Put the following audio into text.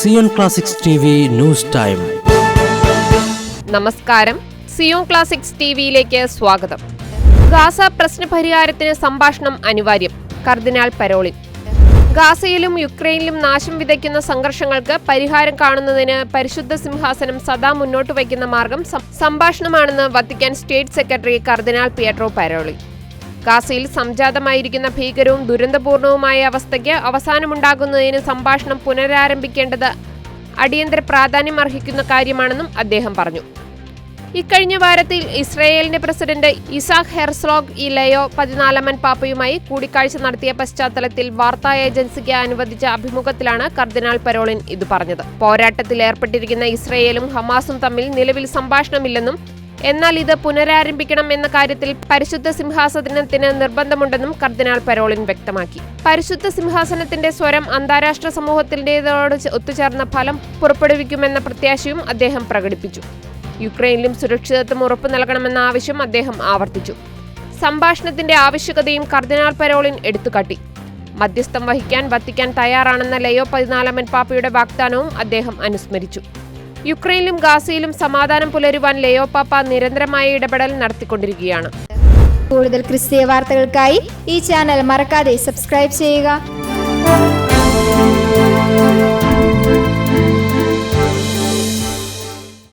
Zion classics news time നമസ്കാരം. Zion classics ടിവിയിലേക്ക് സ്വാഗതം. ഗാസ പ്രശ്നപരിഹാരത്തിന് സംഭാഷണം അനിവാര്യം. കർദിനാൾ പരോളി. ഗാസയിലും യുക്രൈനിലും നാശം വിതയ്ക്കുന്ന സംഘർഷങ്ങൾക്ക് പരിഹാരം കാണുന്നതിന് പരിശുദ്ധ സിംഹാസനം സദാ മുന്നോട്ട് വയ്ക്കുന്ന മാർഗം സംഭാഷണമാണെന്ന് വത്തിക്കാൻ സ്റ്റേറ്റ് സെക്രട്ടറി കർദിനാൾ പിയട്രോ പരോളി. ഗാസയിൽ സംജാതമായിരിക്കുന്ന ഭീകരവും ദുരന്തപൂർണവുമായ അവസ്ഥയ്ക്ക് അവസാനമുണ്ടാകുന്നതിന് സംഭാഷണം പുനരാരംഭിക്കേണ്ടത് അടിയന്തര പ്രാധാന്യം അർഹിക്കുന്ന കാര്യമാണെന്നും അദ്ദേഹം പറഞ്ഞു. ഇക്കഴിഞ്ഞ വാരത്തിൽ ഇസ്രയേലിന്റെ പ്രസിഡന്റ് ഇസാഖ് ഹെർസ്ലോഗ് ഇലയോ ലയോ പതിനാലാമൻ പാപ്പയുമായി കൂടിക്കാഴ്ച നടത്തിയ പശ്ചാത്തലത്തിൽ വാർത്താ ഏജൻസിക്ക് അനുവദിച്ച അഭിമുഖത്തിലാണ് കർദിനാൾ പരോളിൻ ഇത് പറഞ്ഞത്. പോരാട്ടത്തിൽ ഏർപ്പെട്ടിരിക്കുന്ന ഇസ്രയേലും ഹമാസും തമ്മിൽ നിലവിൽ സംഭാഷണമില്ലെന്നും എന്നാൽ ഇത് പുനരാരംഭിക്കണം എന്ന കാര്യത്തിൽ പരിശുദ്ധ സിംഹാസനത്തിന് നിർബന്ധമുണ്ടെന്നും കർദിനാൾ പരോളിൻ വ്യക്തമാക്കി. പരിശുദ്ധ സിംഹാസനത്തിന്റെ സ്വരം അന്താരാഷ്ട്ര സമൂഹത്തിന്റേതോട് ഒത്തുചേർന്ന ഫലം പുറപ്പെടുവിക്കുമെന്ന പ്രത്യാശയും അദ്ദേഹം പ്രകടിപ്പിച്ചു. യുക്രൈനിലും സുരക്ഷിതത്വം ഉറപ്പു നൽകണമെന്ന ആവശ്യം അദ്ദേഹം ആവർത്തിച്ചു. സംഭാഷണത്തിന്റെ ആവശ്യകതയും കർദിനാൾ പരോളിൻ എടുത്തുകാട്ടി. മധ്യസ്ഥം വഹിക്കാൻ വത്തിക്കാൻ തയ്യാറാണെന്ന ലയോ പതിനാലാമൻ പാപ്പയുടെ വാഗ്ദാനവും അദ്ദേഹം അനുസ്മരിച്ചു. യുക്രൈനിലും ഗാസയിലും സമാധാനം പുലരുവാൻ ലയോ പാപ്പ നിരന്തരമായ ഇടപെടൽ നടത്തിക്കൊണ്ടിരിക്കുകയാണ്. കൂടുതൽ ക്രിസ്തീയ വാർത്തകൾക്കായി ഈ ചാനൽ മറക്കാതെ സബ്സ്ക്രൈബ് ചെയ്യുക.